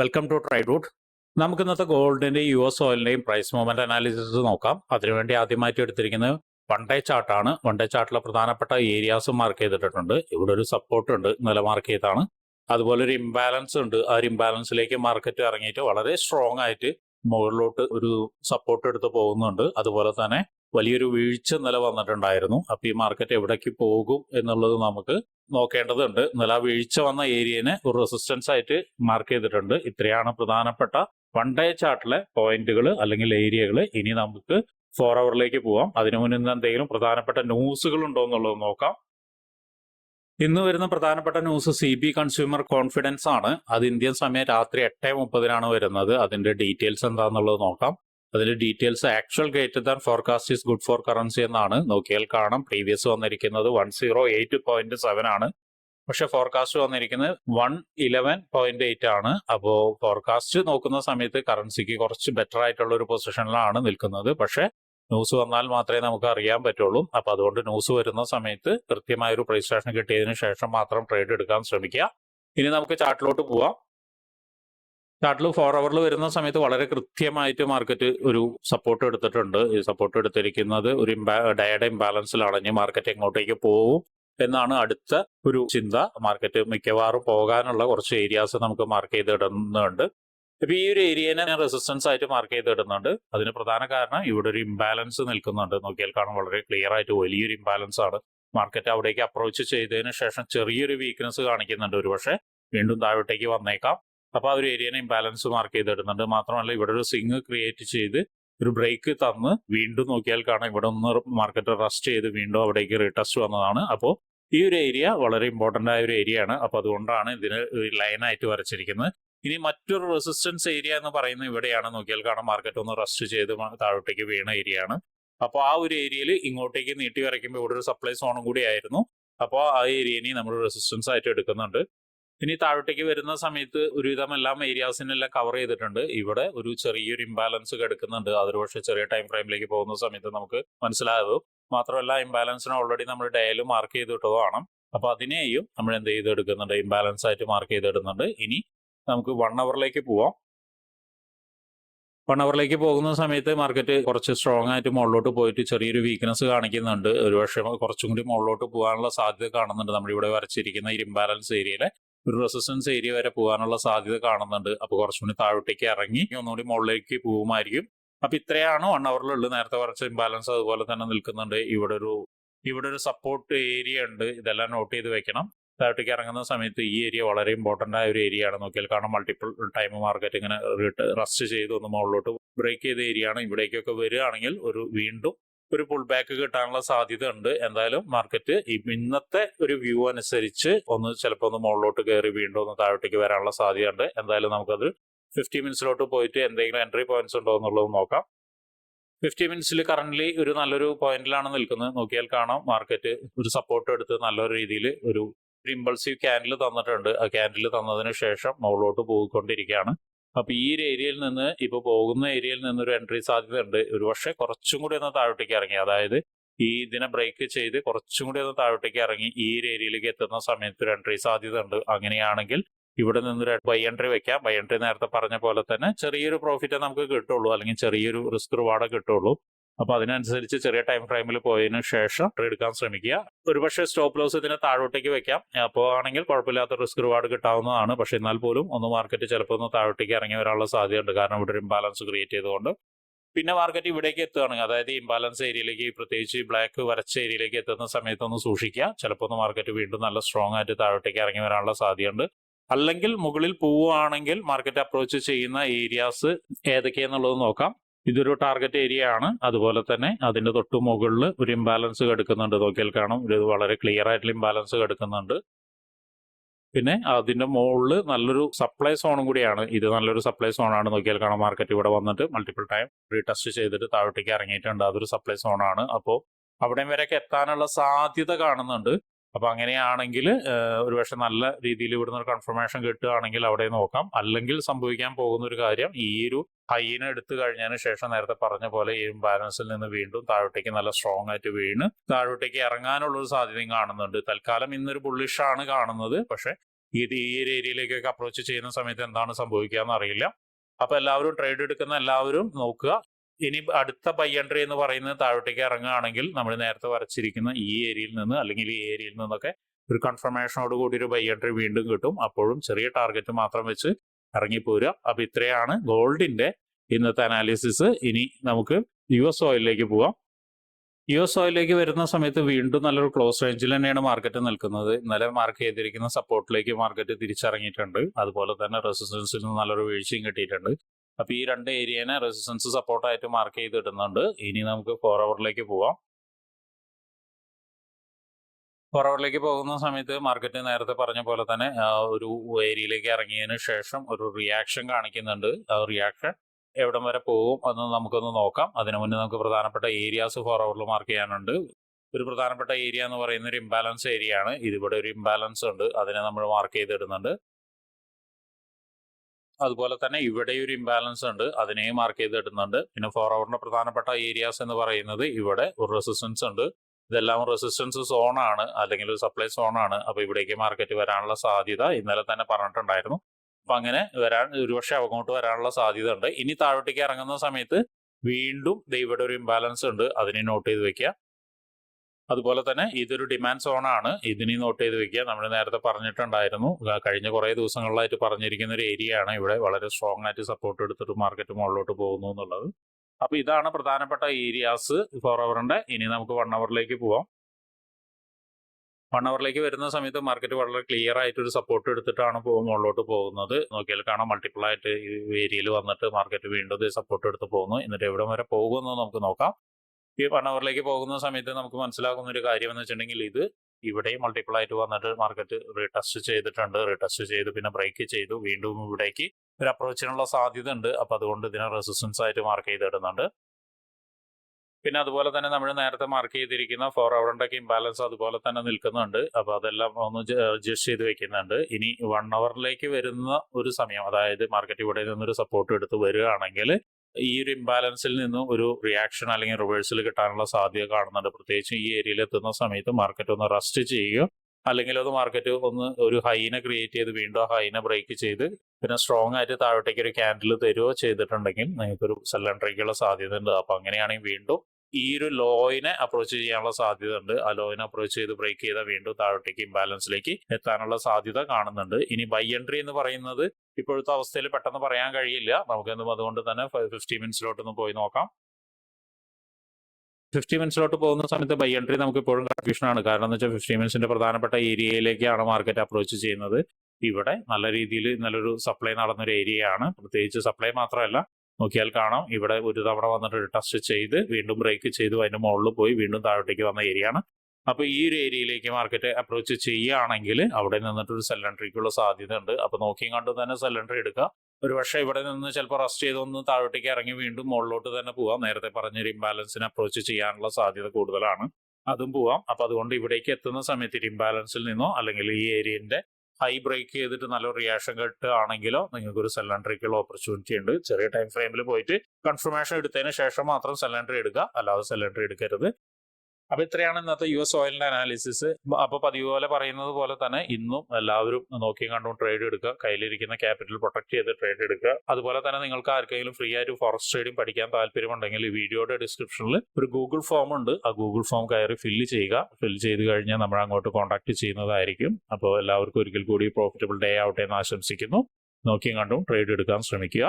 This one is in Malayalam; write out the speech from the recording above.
വെൽക്കം ടു ട്രൈ റൂട്ട് നമുക്ക് ഇന്നത്തെ ഗോൾഡിന്റെ യു എസ് ഓയിലിന്റെയും പ്രൈസ് മൂവ്മെന്റ് അനാലിസിസ് നോക്കാം. അതിനുവേണ്ടി ആദ്യമായിട്ട് എടുത്തിരിക്കുന്നത് വൺ ഡേ ചാർട്ടാണ് വൺ ഡേ ചാർട്ടിലെ പ്രധാനപ്പെട്ട ഏരിയാസ് മാർക്ക് ചെയ്തിട്ടുണ്ട് ഇവിടെ ഒരു സപ്പോർട്ട് ഉണ്ട് ഇന്നലെ മാർക്ക് ചെയ്താണ് അതുപോലെ ഒരു ഇംബാലൻസ് ഉണ്ട്. ആ ഒരു ഇംബാലൻസിലേക്ക് മാർക്കറ്റ് ഇറങ്ങിയിട്ട് വളരെ സ്ട്രോങ് ആയിട്ട് മുകളിലോട്ട് ഒരു സപ്പോർട്ട് എടുത്ത് പോകുന്നുണ്ട്. അതുപോലെ തന്നെ വലിയൊരു വീഴ്ച നില വന്നിട്ടുണ്ടായിരുന്നു. അപ്പൊ ഈ മാർക്കറ്റ് എവിടേക്ക് പോകും എന്നുള്ളത് നമുക്ക് നോക്കേണ്ടതുണ്ട്. നില വീഴ്ച വന്ന ഏരിയനെ ഒരു റെസിസ്റ്റൻസ് ആയിട്ട് മാർക്ക് ചെയ്തിട്ടുണ്ട്. ഇത്രയാണ് പ്രധാനപ്പെട്ട വൺ ഡേ ചാർട്ടിലെ പോയിന്റുകൾ അല്ലെങ്കിൽ ഏരിയകൾ ഇനി നമുക്ക് ഫോർ അവറിലേക്ക് പോവാം. അതിനു മുന്നേ ഇന്ന് എന്തെങ്കിലും പ്രധാനപ്പെട്ട ന്യൂസുകൾ ഉണ്ടോ എന്നുള്ളത് നോക്കാം. ഇന്ന് വരുന്ന പ്രധാനപ്പെട്ട news C B consumer confidence ആണ്. അത് ഇന്ത്യൻ സമയം രാത്രി എട്ട് മുപ്പതിനാണ് വരുന്നത്. അതിന്റെ ഡീറ്റെയിൽസ് എന്താണെന്നുള്ളത് നോക്കാം. അതിന്റെ details actual greater than forecast is good for currency എന്നാണ്. നോക്കിയാൽ കാണാം. പ്രീവിയസ് വന്നിരിക്കുന്നത് one zero eight point seven ആണ്. പക്ഷെ ഫോർകാസ്റ്റ് വന്നിരിക്കുന്നത് വൺ ഇലവൻ പോയിന്റ് എയ്റ്റ് ആണ്. അപ്പോൾ ഫോർകാസ്റ്റ് നോക്കുന്ന സമയത്ത് കറൻസിക്ക് കുറച്ച് ബെറ്റർ ആയിട്ടുള്ള ഒരു പൊസിഷനിലാണ് നിൽക്കുന്നത്. പക്ഷെ ന്യൂസ് വന്നാൽ മാത്രമേ നമുക്ക് അറിയാൻ പറ്റുള്ളൂ. അപ്പൊ അതുകൊണ്ട് ന്യൂസ് വരുന്ന സമയത്ത് കൃത്യമായ ഒരു പ്രൈസ് ആക്ഷൻ കിട്ടിയതിനു ശേഷം മാത്രം ട്രേഡ് എടുക്കാൻ ശ്രമിക്കുക. ഇനി നമുക്ക് ചാർട്ടിലോട്ട് പോവാം. ചാർട്ടിൽ ഫോർ അവറിൽ വരുന്ന സമയത്ത് വളരെ കൃത്യമായിട്ട് മാർക്കറ്റ് ഒരു സപ്പോർട്ട് എടുത്തിട്ടുണ്ട്. ഈ സപ്പോർട്ട് എടുത്തിരിക്കുന്നത് ഒരു ഡയഡ ഇംബാലൻസിലാണ് ഇനി മാർക്കറ്റ് എങ്ങോട്ടേക്ക് പോകും എന്നാണ് അടുത്ത ഒരു ചിന്ത. മാർക്കറ്റ് മിക്കവാറും പോകാനുള്ള കുറച്ച് ഏരിയാസ് നമുക്ക് മാർക്ക് ചെയ്തിടുന്നുണ്ട്. ഇപ്പൊ ഈ ഒരു ഏരിയനെ ഞാൻ റെസിസ്റ്റൻസ് ആയിട്ട് മാർക്ക് ചെയ്തിടുന്നുണ്ട്. അതിന് പ്രധാന കാരണം ഇവിടെ ഒരു ഇംബാലൻസ് നിൽക്കുന്നുണ്ട്. നോക്കിയാൽ കാണാൻ വളരെ ക്ലിയർ ആയിട്ട് വലിയൊരു ഇംബാലൻസ് ആണ്. മാർക്കറ്റ് അവിടേക്ക് അപ്രോച്ച് ചെയ്തതിന് ശേഷം ചെറിയൊരു വീക്ക്നെസ് കാണിക്കുന്നുണ്ട് ഒരുപക്ഷെ വീണ്ടും താഴോട്ടേക്ക് വന്നേക്കാം. അപ്പൊ ആ ഒരു ഏരിയനെ ഇംബാലൻസ് മാർക്ക് ചെയ്തിടുന്നുണ്ട്. മാത്രമല്ല ഇവിടെ ഒരു സിങ് ക്രിയേറ്റ് ചെയ്ത് ഒരു ബ്രേക്ക് തന്ന് വീണ്ടും നോക്കിയാൽ കാണാം ഇവിടെ ഒന്ന് മാർക്കറ്റ് റസ്റ്റ് ചെയ്ത് വീണ്ടും അവിടേക്ക് റീടെസ്റ്റ് വന്നതാണ്. അപ്പോൾ ഈ ഒരു ഏരിയ വളരെ ഇമ്പോർട്ടന്റ് ആയ ഒരു ഏരിയ ആണ്. അപ്പൊ അതുകൊണ്ടാണ് ഇതിന് ലൈനായിട്ട് വരച്ചിരിക്കുന്നത്. ഇനി മറ്റൊരു റെസിസ്റ്റൻസ് ഏരിയ എന്ന് പറയുന്നത് ഇവിടെയാണ്. നോക്കിയാൽ കാണാം മാർക്കറ്റ് ഒന്ന് റസ്റ്റ് ചെയ്ത് താഴോട്ടേക്ക് വീണ ഏരിയ ആണ്. അപ്പോൾ ആ ഒരു ഏരിയയിൽ ഇങ്ങോട്ടേക്ക് നീട്ടി വരയ്ക്കുമ്പോൾ ഇവിടെ ഒരു സപ്ലൈ സോണും കൂടി ആയിരുന്നു. അപ്പോൾ ആ ഏരിയനെ നമ്മൾ റെസിസ്റ്റൻസ് ആയിട്ട് എടുക്കുന്നുണ്ട്. ഇനി താഴോട്ടേക്ക് വരുന്ന സമയത്ത് ഒരുവിധം എല്ലാം ഏരിയാസിനെല്ലാം കവർ ചെയ്തിട്ടുണ്ട്. ഇവിടെ ഒരു ചെറിയൊരു ഇംബാലൻസ് കിടക്കുന്നുണ്ട്. അതൊരു പക്ഷേ ചെറിയ ടൈം ഫ്രെയിമിലേക്ക് പോകുന്ന സമയത്ത് നമുക്ക് മനസ്സിലാകും. മാത്രമല്ല ഇംബാലൻസിന് ഓൾറെഡി നമ്മൾ ഡയൽ മാർക്ക് ചെയ്തിട്ടതാണ് അപ്പോൾ അതിനെയും നമ്മൾ എന്ത് ചെയ്തെടുക്കുന്നുണ്ട്? ഇംബാലൻസ് ആയിട്ട് മാർക്ക് ചെയ്തെടുക്കുന്നുണ്ട്. ഇനി നമുക്ക് വൺ അവറിലേക്ക് പോവാം. വൺ അവറിലേക്ക് പോകുന്ന സമയത്ത് മാർക്കറ്റ് കുറച്ച് സ്ട്രോങ് ആയിട്ട് മുകളിലോട്ട് പോയിട്ട് ചെറിയൊരു വീക്ക്നെസ് കാണിക്കുന്നുണ്ട്. ഒരുപക്ഷെ കുറച്ചും കൂടി മുകളിലോട്ട് പോകാനുള്ള സാധ്യത കാണുന്നുണ്ട്. നമ്മളിവിടെ വരച്ചിരിക്കുന്ന ഈ ഇംബാലൻസ് ഏരിയയിലെ ഒരു റെസിസ്റ്റൻസ് ഏരിയ വരെ പോകാനുള്ള സാധ്യത കാണുന്നുണ്ട്. അപ്പോൾ കുറച്ചും കൂടി താഴോട്ടേക്ക് ഇറങ്ങി ഒന്നുകൂടി മുകളിലേക്ക് പോകുമായിരിക്കും. അപ്പൊ ഇത്രയാണ് വൺ അവറിലുള്ളത് നേരത്തെ കുറച്ച് ഇംബാലൻസ് അതുപോലെ തന്നെ നിൽക്കുന്നുണ്ട്. ഇവിടെ ഒരു ഇവിടെ ഒരു സപ്പോർട്ട് ഏരിയ ഉണ്ട്. ഇതെല്ലാം നോട്ട് ചെയ്ത് വെക്കണം. താഴോട്ടേക്ക് ഇറങ്ങുന്ന സമയത്ത് ഈ ഏരിയ വളരെ ഇമ്പോർട്ടന്റ് ആയ ഒരു ഏരിയ ആണ് നോക്കിയാൽ കാരണം മൾട്ടിപ്പിൾ ടൈം മാർക്കറ്റ് ഇങ്ങനെ റസ്റ്റ് ചെയ്ത് ഒന്ന് മുകളിലോട്ട് ബ്രേക്ക് ചെയ്ത ഏരിയ ആണ്. ഇവിടേക്കൊക്കെ വരികയാണെങ്കിൽ ഒരു വീണ്ടും ഒരു പുൾ ബാക്ക് കിട്ടാനുള്ള സാധ്യത ഉണ്ട്. എന്തായാലും മാർക്കറ്റ് ഇന്നത്തെ ഒരു വ്യൂ അനുസരിച്ച് ഒന്ന് ചിലപ്പോൾ ഒന്ന് മുകളിലോട്ട് കയറി വീണ്ടും ഒന്ന് താഴോട്ടേക്ക് വരാനുള്ള സാധ്യത ഉണ്ട്. എന്തായാലും നമുക്കത് ഫിഫ്റ്റി മിനിറ്റ്സിലോട്ട് പോയിട്ട് എന്തെങ്കിലും എൻട്രി പോയിന്റ്സ് ഉണ്ടോ എന്നുള്ളത് നോക്കാം. ഫിഫ്റ്റി മിനിറ്റ്സിൽ കറന്റ് ഒരു നല്ലൊരു പോയിന്റിലാണ് നിൽക്കുന്നത്. നോക്കിയാൽ കാണാം മാർക്കറ്റ് ഒരു സപ്പോർട്ട് എടുത്ത് നല്ലൊരു രീതിയിൽ ഒരു ഒരു ഇമ്പൾസീവ് ക്യാൻഡിൽ തന്നിട്ടുണ്ട്. ആ ക്യാൻഡിൽ തന്നതിന് ശേഷം മുകളിലോട്ട് പോയിക്കൊണ്ടിരിക്കുകയാണ്. അപ്പൊ ഈ ഒരു ഏരിയയിൽ നിന്ന് ഇപ്പൊ പോകുന്ന ഏരിയയിൽ ഒരു എൻട്രി സാധ്യത ഉണ്ട് ഒരു പക്ഷേ കുറച്ചും കൂടി ഒന്ന് താഴോട്ടേക്ക് ഇറങ്ങി. അതായത് ഈ ഇതിനെ ബ്രേക്ക് ചെയ്ത് കുറച്ചും കൂടി ഒന്ന് താഴോട്ടേക്ക് ഇറങ്ങി ഈ ഒരു ഏരിയയിലേക്ക് എത്തുന്ന സമയത്ത് ഒരു എൻട്രി സാധ്യത ഉണ്ട് അങ്ങനെയാണെങ്കിൽ ഇവിടെ നിന്ന് ഒരു ബൈ എൻട്രി വെക്കാം. ബൈ എൻട്രി നേരത്തെ പറഞ്ഞ പോലെ തന്നെ ചെറിയൊരു പ്രോഫിറ്റേ നമുക്ക് കിട്ടുള്ളൂ. അല്ലെങ്കിൽ ചെറിയൊരു റിസ്ക് റിവാർഡ് കിട്ടുള്ളൂ. അപ്പൊ അതിനനുസരിച്ച് ചെറിയ ടൈം ഫ്രെയിമിൽ പോയതിനു ശേഷം ട്രേഡ് എടുക്കാൻ ശ്രമിക്കുക. ഒരുപക്ഷെ സ്റ്റോപ്പ് ലോസ് ഇതിനെ താഴോട്ടേക്ക് വെക്കാം. അപ്പോൾ ആണെങ്കിൽ കുഴപ്പമില്ലാത്ത റിസ്ക് റിവാർഡ് കിട്ടാവുന്നതാണ്. പക്ഷെ എന്നാൽ പോലും ഒന്ന് മാർക്കറ്റ് ചിലപ്പോൾ ഒന്ന് താഴോട്ടേക്ക് ഇറങ്ങി വരാനുള്ള സാധ്യതയുണ്ട്. കാരണം ഇവിടെ ഒരു ഇംബാലൻസ് ക്രിയേറ്റ് ചെയ്തുകൊണ്ട്. പിന്നെ മാർക്കറ്റ് ഇവിടേക്ക് എത്തുകയാണെങ്കിൽ അതായത് ഇംബാലൻസ് ഏരിയയിലേക്ക് പ്രത്യേകിച്ച് ബ്ലാക്ക് വരച്ച ഏരിയയിലേക്ക് എത്തുന്ന സമയത്ത് ഒന്ന് സൂക്ഷിക്കുക. ചിലപ്പോൾ ഒന്ന് മാർക്കറ്റ് വീണ്ടും നല്ല സ്ട്രോങ് ആയിട്ട് താഴോട്ടേക്ക് ഇറങ്ങി വരാനുള്ള സാധ്യതയുണ്ട്. അല്ലെങ്കിൽ മുകളിൽ പോവുകയാണെങ്കിൽ മാർക്കറ്റ് അപ്രോച്ച് ചെയ്യുന്ന ഏരിയാസ് ഏതൊക്കെയെന്നുള്ളത് നോക്കാം. ഇതൊരു ടാർഗറ്റ് ഏരിയ ആണ്. അതുപോലെ തന്നെ അതിന്റെ തൊട്ട് മുകളിൽ ഒരു ഇംബാലൻസ് കിടക്കുന്നുണ്ട്. നോക്കിയാൽ കാണും. ഇത് വളരെ ക്ലിയർ ആയിട്ടുള്ള ഇംബാലൻസ് കിടക്കുന്നുണ്ട്. പിന്നെ അതിന്റെ മുകളിൽ നല്ലൊരു സപ്ലൈ സോണും കൂടിയാണ്. ഇത് നല്ലൊരു സപ്ലൈ സോണാണ് നോക്കിയാൽ കാണാം. മാർക്കറ്റ് ഇവിടെ വന്നിട്ട് മൾട്ടിപ്പിൾ ടൈം റീടെസ്റ്റ് ചെയ്തിട്ട് താഴോട്ടേക്ക് ഇറങ്ങിയിട്ടുണ്ട്. അതൊരു സപ്ലൈ സോണാണ് അപ്പോൾ അവിടം വരെയൊക്കെ എത്താനുള്ള സാധ്യത കാണുന്നുണ്ട്. അപ്പൊ അങ്ങനെയാണെങ്കിൽ ഒരുപക്ഷെ നല്ല രീതിയിൽ ഇവിടുന്ന് ഒരു കൺഫർമേഷൻ കിട്ടുകയാണെങ്കിൽ അവിടെ നോക്കാം. അല്ലെങ്കിൽ സംഭവിക്കാൻ പോകുന്ന ഒരു കാര്യം ഈ ഒരു ഹൈനെ എടുത്തു കഴിഞ്ഞതിന് ശേഷം നേരത്തെ പറഞ്ഞ പോലെ ഈ ബാലൻസിൽ നിന്ന് വീണ്ടും താഴോട്ടേക്ക് നല്ല സ്ട്രോങ് ആയിട്ട് വീണ് താഴോട്ടേക്ക് ഇറങ്ങാനുള്ള ഒരു സാധ്യതയും കാണുന്നുണ്ട്. തൽക്കാലം ഇന്നൊരു ബുള്ളിഷ് ആണ് കാണുന്നത്. പക്ഷേ ഇത് ഈ ഒരു ഏരിയയിലേക്കൊക്കെ അപ്രോച്ച് ചെയ്യുന്ന സമയത്ത് എന്താണ് സംഭവിക്കുക എന്നറിയില്ല അപ്പൊ എല്ലാവരും ട്രേഡ് എടുക്കുന്ന എല്ലാവരും നോക്കുക. ഇനി അടുത്ത ബയ്യൻട്രി എന്ന് പറയുന്നത് താഴോട്ടേക്ക് ഇറങ്ങുകയാണെങ്കിൽ നമ്മൾ നേരത്തെ വരച്ചിരിക്കുന്ന ഈ ഏരിയയിൽ നിന്ന് അല്ലെങ്കിൽ ഈ ഏരിയയിൽ നിന്നൊക്കെ ഒരു കൺഫർമേഷനോട് കൂടി ഒരു ബൈ വീണ്ടും കിട്ടും. അപ്പോഴും ചെറിയ ടാർഗറ്റ് മാത്രം വെച്ച് ഇറങ്ങിപ്പോരുക. അപ്പൊ ഇത്രയാണ് ഗോൾഡിന്റെ ഇന്നത്തെ അനാലിസിസ് ഇനി നമുക്ക് യു എസ് ഓയിലിലേക്ക് പോവാം യു എസ് ഓയിലേക്ക് വരുന്ന സമയത്ത് വീണ്ടും നല്ലൊരു ക്ലോസ് റേഞ്ചിൽ തന്നെയാണ് മാർക്കറ്റ് നിൽക്കുന്നത്. ഇന്നലെ മാർക്ക് ചെയ്തിരിക്കുന്ന സപ്പോർട്ടിലേക്ക് മാർക്കറ്റ് തിരിച്ചിറങ്ങിയിട്ടുണ്ട്. അതുപോലെ തന്നെ റെസിസ്റ്റൻസിൽ നിന്ന് നല്ലൊരു വീഴ്ചയും കിട്ടിയിട്ടുണ്ട്. അപ്പൊ ഈ രണ്ട് ഏരിയനെ റെസിസ്റ്റൻസ് സപ്പോർട്ടായിട്ട് മാർക്ക് ചെയ്ത് ഇടുന്നുണ്ട്. ഇനി നമുക്ക് ഫോർ അവറിലേക്ക് പോവാം. ഫോർ അവറിലേക്ക് പോകുന്ന സമയത്ത് മാർക്കറ്റ് നേരത്തെ പറഞ്ഞ പോലെ തന്നെ ഒരു ഏരിയയിലേക്ക് ഇറങ്ങിയതിന് ശേഷം ഒരു റിയാക്ഷൻ കാണിക്കുന്നുണ്ട്. ആ റിയാക്ഷൻ എവിടം വരെ പോകും എന്ന് നമുക്കൊന്ന് നോക്കാം. അതിനു മുന്നേ നമുക്ക് പ്രധാനപ്പെട്ട ഏരിയാസ് ഫോർ അവറിൽ മാർക്ക് ചെയ്യാനുണ്ട്. ഒരു പ്രധാനപ്പെട്ട ഏരിയ എന്ന് പറയുന്ന ഒരു ഇംബാലൻസ് ഏരിയ ആണ്. ഇതിവിടെ ഒരു ഇംബാലൻസ് ഉണ്ട്. അതിനെ നമ്മൾ മാർക്ക് ചെയ്തിടുന്നുണ്ട് അതുപോലെ തന്നെ ഇവിടെ ഒരു ഇംബാലൻസ് ഉണ്ട്. അതിനെയും മാർക്ക് ചെയ്തിടുന്നുണ്ട് പിന്നെ ഫോർ അവറിന്റെ പ്രധാനപ്പെട്ട ഏരിയാസ് എന്ന് പറയുന്നത് ഇവിടെ ഒരു റെസിസ്റ്റൻസ് ഉണ്ട്. ഇതെല്ലാം റെസിസ്റ്റൻസ് സോൺ ആണ് അല്ലെങ്കിൽ ഒരു സപ്ലൈ സോൺ ആണ്. അപ്പൊ ഇവിടേക്ക് മാർക്കറ്റ് വരാനുള്ള സാധ്യത ഇന്നലെ തന്നെ പറഞ്ഞിട്ടുണ്ടായിരുന്നു. അപ്പൊ അങ്ങനെ വരാൻ ഒരുപക്ഷെ അവങ്ങോട്ട് വരാനുള്ള സാധ്യത ഉണ്ട് ഇനി താഴോട്ടേക്ക് ഇറങ്ങുന്ന സമയത്ത് വീണ്ടും ഇവിടെ ഒരു ഇംബാലൻസ് ഉണ്ട്. അതിനെ നോട്ട് ചെയ്ത് വെക്കുക. അതുപോലെ തന്നെ ഇതൊരു ഡിമാൻഡ് സോണാണ് ഇതിനെ നോട്ട് ചെയ്ത് വെക്കുക. നമ്മൾ നേരത്തെ പറഞ്ഞിട്ടുണ്ടായിരുന്നു. കഴിഞ്ഞ കുറേ ദിവസങ്ങളിലായിട്ട് പറഞ്ഞിരിക്കുന്ന ഒരു ഏരിയ ആണ്. ഇവിടെ വളരെ സ്ട്രോങ് ആയിട്ട് സപ്പോർട്ട് എടുത്തിട്ട് മാർക്കറ്റ് മുകളിലോട്ട് പോകുന്നു എന്നുള്ളത്. അപ്പൊ ഇതാണ് പ്രധാനപ്പെട്ട ഏരിയാസ് ഫോർ അവറിന്റെ ഇനി നമുക്ക് വൺ അവറിലേക്ക് പോവാം. വൺ അവറിലേക്ക് വരുന്ന സമയത്ത് മാർക്കറ്റ് വളരെ ക്ലിയർ ആയിട്ട് ഒരു സപ്പോർട്ട് എടുത്തിട്ടാണ് മുകളിലോട്ട് പോകുന്നത്. നോക്കിയാൽ കാണാം മൾട്ടിപ്പിൾ ആയിട്ട് ഈ ഏരിയയിൽ വന്നിട്ട് മാർക്കറ്റ് വീണ്ടും സപ്പോർട്ട് എടുത്ത് പോകുന്നു. എന്നിട്ട് എവിടെ വരെ പോകുമെന്ന് നമുക്ക് നോക്കാം. ഈ വൺ അവറിലേക്ക് പോകുന്ന സമയത്ത് നമുക്ക് മനസ്സിലാകുന്ന ഒരു കാര്യം എന്ന് വെച്ചിട്ടുണ്ടെങ്കിൽ ഇത് ഇവിടെയും മൾട്ടിപ്പിൾ ആയിട്ട് വന്നിട്ട് മാർക്കറ്റ് റീടെസ്റ്റ് ചെയ്തിട്ടുണ്ട്. റീടെസ്റ്റ് ചെയ്ത് പിന്നെ ബ്രേക്ക് ചെയ്തു. വീണ്ടും ഇവിടേക്ക് ഒരു അപ്രോച്ചിനുള്ള സാധ്യത ഉണ്ട് അപ്പൊ അതുകൊണ്ട് ഇതിനെ റെസിസ്റ്റൻസ് ആയിട്ട് മാർക്ക് ചെയ്തിടുന്നുണ്ട്. പിന്നെ അതുപോലെ തന്നെ നമ്മൾ നേരത്തെ മാർക്ക് ചെയ്തിരിക്കുന്ന ഫോർ അവറിന്റെ ഒക്കെ ഇംബാലൻസ് അതുപോലെ തന്നെ നിൽക്കുന്നുണ്ട്. അപ്പൊ അതെല്ലാം ഒന്ന് അഡ്ജസ്റ്റ് ചെയ്ത് വെക്കുന്നുണ്ട്. ഇനി വൺ അവറിലേക്ക് വരുന്ന ഒരു സമയം അതായത് മാർക്കറ്റ് ഇവിടെ നിന്നൊരു സപ്പോർട്ട് എടുത്ത് വരികയാണെങ്കിൽ ഈ ഒരു ഇംബാലൻസിൽ നിന്നും ഒരു റിയാക്ഷൻ അല്ലെങ്കിൽ റിവേഴ്സൽ കിട്ടാനുള്ള സാധ്യത കാണുന്നുണ്ട്. പ്രത്യേകിച്ച് ഈ ഏരിയയിൽ എത്തുന്ന സമയത്ത് മാർക്കറ്റ് ഒന്ന് റസ്റ്റ് ചെയ്യുകയോ അല്ലെങ്കിൽ അത് മാർക്കറ്റ് ഒന്ന് ഒരു ഹൈനെ ക്രിയേറ്റ് ചെയ്ത് വീണ്ടും ആ ഹൈനെ ബ്രേക്ക് ചെയ്ത് പിന്നെ സ്ട്രോങ് ആയിട്ട് താഴോട്ടേക്ക് ഒരു ക്യാൻഡിൽ തരുകയോ ചെയ്തിട്ടുണ്ടെങ്കിൽ നിങ്ങൾക്കൊരു സെൽ എൻട്രിക്കുള്ള സാധ്യത ഉണ്ട്. അപ്പൊ അങ്ങനെയാണെങ്കിൽ വീണ്ടും ഈ ഒരു ലോയിനെ അപ്രോച്ച് ചെയ്യാനുള്ള സാധ്യത ഉണ്ട് ആ ലോയിനെ അപ്രോച്ച് ചെയ്ത് ബ്രേക്ക് ചെയ്താൽ വീണ്ടും താഴോട്ടേക്ക് ഇംബാലൻസിലേക്ക് എത്താനുള്ള സാധ്യത കാണുന്നുണ്ട്. ഇനി ബൈ എൻട്രി എന്ന് പറയുന്നത് ഇപ്പോഴത്തെ അവസ്ഥയിൽ പെട്ടെന്ന് പറയാൻ കഴിയില്ല. നമുക്കെന്നും അതുകൊണ്ട് തന്നെ ഫിഫ്റ്റി മിനിറ്റ്സിലോട്ടൊന്ന് പോയി നോക്കാം. ഫിഫ്റ്റി മിനിറ്റ്സിലോട്ട് പോകുന്ന സമയത്ത് ബൈ എൻട്രി നമുക്ക് ഇപ്പോഴും കൺഫ്യൂഷൻ ആണ്. കാരണം എന്ന് വെച്ചാൽ ഫിഫ്റ്റി മിനിറ്റ്സിന്റെ പ്രധാനപ്പെട്ട ഏരിയയിലേക്കാണ് മാർക്കറ്റ് അപ്രോച്ച് ചെയ്യുന്നത്. ഇവിടെ നല്ല രീതിയിൽ നല്ലൊരു സപ്ലൈ നടന്നൊരു ഏരിയയാണ് പ്രത്യേകിച്ച് സപ്ലൈ മാത്രമല്ല നോക്കിയാൽ കാണാം. ഇവിടെ ഒരു തവണ വന്നിട്ട് ടെസ്റ്റ് ചെയ്ത് വീണ്ടും ബ്രേക്ക് ചെയ്ത്. അതിന് മുകളിൽ പോയി വീണ്ടും താഴോട്ടേക്ക് വന്ന ഏരിയയാണ് അപ്പൊ ഈ ഒരു ഏരിയയിലേക്ക് മാർക്കറ്റ് അപ്രോച്ച് ചെയ്യുകയാണെങ്കിൽ അവിടെ നിന്നിട്ട് ഒരു സെൽ എൻട്രിക്കുള്ള സാധ്യത ഉണ്ട്. അപ്പൊ നോക്കിയും കണ്ടും തന്നെ എൻട്രി എടുക്കുക ഒരു പക്ഷേ ഇവിടെ നിന്ന് ചിലപ്പോൾ റസ്റ്റ് ചെയ്തൊന്ന് താഴോട്ടേക്ക് ഇറങ്ങി വീണ്ടും മുകളിലോട്ട് തന്നെ പോവാം നേരത്തെ പറഞ്ഞൊരു ഇംബാലൻസിനെ അപ്രോച്ച് ചെയ്യാനുള്ള സാധ്യത കൂടുതലാണ്. അതും പോവാം. അപ്പൊ അതുകൊണ്ട് ഇവിടേക്ക് എത്തുന്ന സമയത്ത് ഇംബാലൻസിൽ നിന്നോ അല്ലെങ്കിൽ ഈ ഏരിയന്റെ ഹൈ ബ്രേക്ക് ചെയ്തിട്ട് നല്ല റിയാക്ഷൻ കിട്ടുകയാണെങ്കിലോ നിങ്ങൾക്ക് ഒരു സെൽ എൻട്രിക്കുള്ള ഓപ്പർച്യൂണിറ്റി ഉണ്ട്. ചെറിയ ടൈം ഫ്രെയിമിൽ പോയിട്ട് കൺഫർമേഷൻ എടുത്തതിന് ശേഷം മാത്രം സെൽ എടുക്കുക. അല്ലാതെ സെൽ എടുക്കരുത്. അപ്പൊ ഇത്രയാണ് ഇന്നത്തെ യു എസ് ഓയിലിന്റെ അനാലിസിസ്. അപ്പൊ പതിവ് പോലെ പറയുന്നത് പോലെ തന്നെ ഇന്നും എല്ലാവരും നോക്കിയും കണ്ടും ട്രേഡ് എടുക്കുക. കയ്യിലിരിക്കുന്ന ക്യാപിറ്റൽ പ്രൊട്ടക്ട് ചെയ്ത് ട്രേഡ് എടുക്കുക. അതുപോലെ തന്നെ നിങ്ങൾക്ക് ആർക്കെങ്കിലും ഫ്രീ ആയിട്ട് ഫോറസ്റ്റ് ട്രേഡിംഗ് പഠിക്കാൻ താല്പര്യമുണ്ടെങ്കിൽ ഈ വീഡിയോയുടെ ഡിസ്ക്രിപ്ഷനിൽ ഒരു ഗൂഗിൾ ഫോം ഉണ്ട്. ആ ഗൂഗിൾ ഫോം കയറി ഫില്ല് ചെയ്യുക. ഫില്ല് ചെയ്ത് കഴിഞ്ഞാൽ നമ്മൾ അങ്ങോട്ട് കോൺടാക്ട് ചെയ്യുന്നതായിരിക്കും. അപ്പോൾ എല്ലാവർക്കും ഒരിക്കൽ കൂടി പ്രോഫിറ്റബിൾ ഡേ ആവട്ടെ എന്ന് ആശംസിക്കുന്നു. നോക്കിയും കണ്ടും ട്രേഡ് എടുക്കാൻ ശ്രമിക്കുക.